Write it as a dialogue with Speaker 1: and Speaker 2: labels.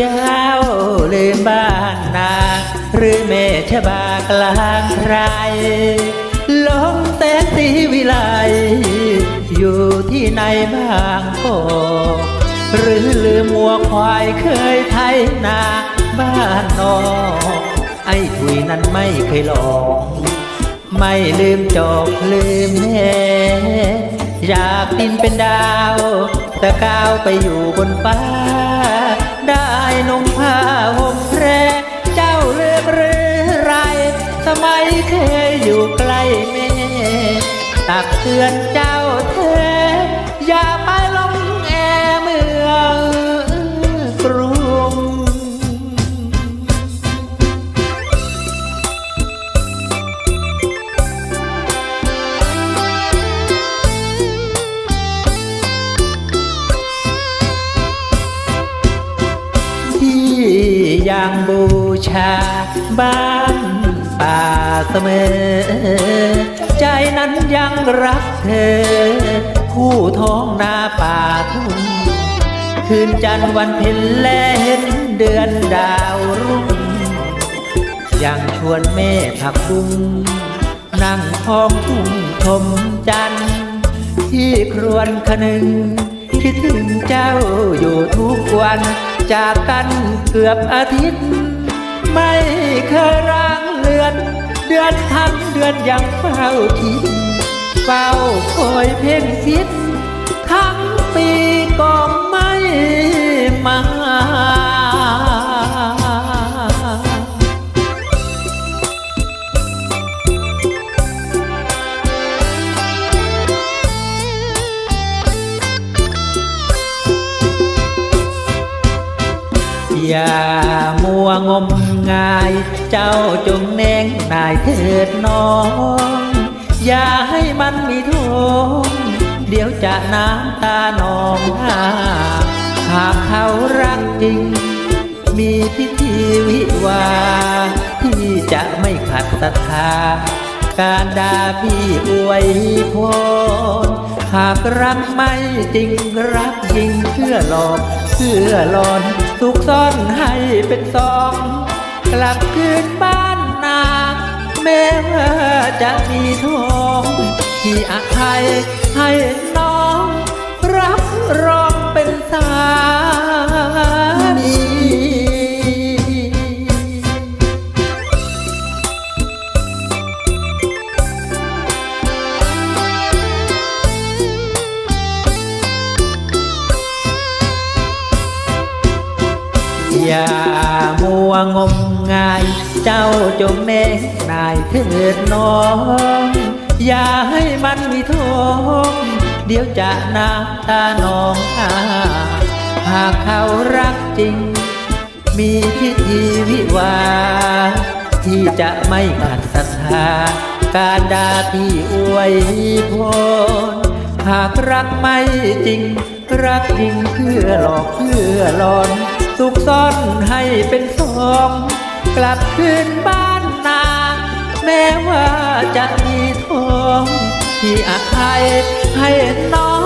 Speaker 1: เจ้าลืมบ้านนาหรือเมชบากลางไพรลงแต่สีวิไลอยู่ที่ในบางก็หรือลืมวัวควายเคยไทยนาบ้านนอกไอ้ถุยนั้นไม่เคยหลอกไม่ลืมจอกลืมแม่อยากบินเป็นดาว แต่ก้าวไปอยู่บนฟ้า ได้นุ่งผ้าห่มแพรเจ้าเลือกหรือไร สมัยเคยอยู่ใกล้แม่ตักเตือนเจ้าเธออย่า ยังบูชา บ้านป่าเสมอ ใจนั้นยังรักเธอ คู่ท้องนาป่าทุ่งคืนจันทร์วันเพ็ญและเห็นเดือนดาวรุ่ง ยังชวนแม่ผักบุ้งนั่งท้องทุ่งชมจันทร์ที่ครวนคนึงคิดถึงเจ้าอยู่ทุกวัน จากกันเกือบอาทิตย์ ไม่เคยร่างเลือน เดือนทั้งเดือนยังเฝ้าคิดเฝ้าคอยเพ่งคิด ทั้งปีกอง อย่ามัวงมงาย เจ้าจงแนงนายเถิดน้อง อย่าให้มันมีโทษเดี๋ยวจะน้ำตานองหาหากเขารักจริง มีพิธีวิวา ที่จะไม่ขัดศรัทธา การด่าพี่อวยพรหากรักไม่จริงรักจริงเพื่อหลอกเพื่อหลอน สุกซ่อนให้เป็นซอง กลับคืนบ้านนาแม้ว่าจะมีทองที่อภัยให้น้อง อย่ามัวงมงาย เจ้าจงแน่นายเถิดน้อง อย่าให้มันมีโทษเดี๋ยวจะน้ำตานองอาหากเขารักจริง มีพิธีวิวา ที่จะไม่ขัดศรัทธา การดาที่อวยพรหากรักไม่จริง รักจริงเพื่อหลอกเพื่อหลอน สุกซ่อนให้เป็นสองกลับคืนบ้านนา แม้ว่าจะมีทองที่อาภัยให้น้อ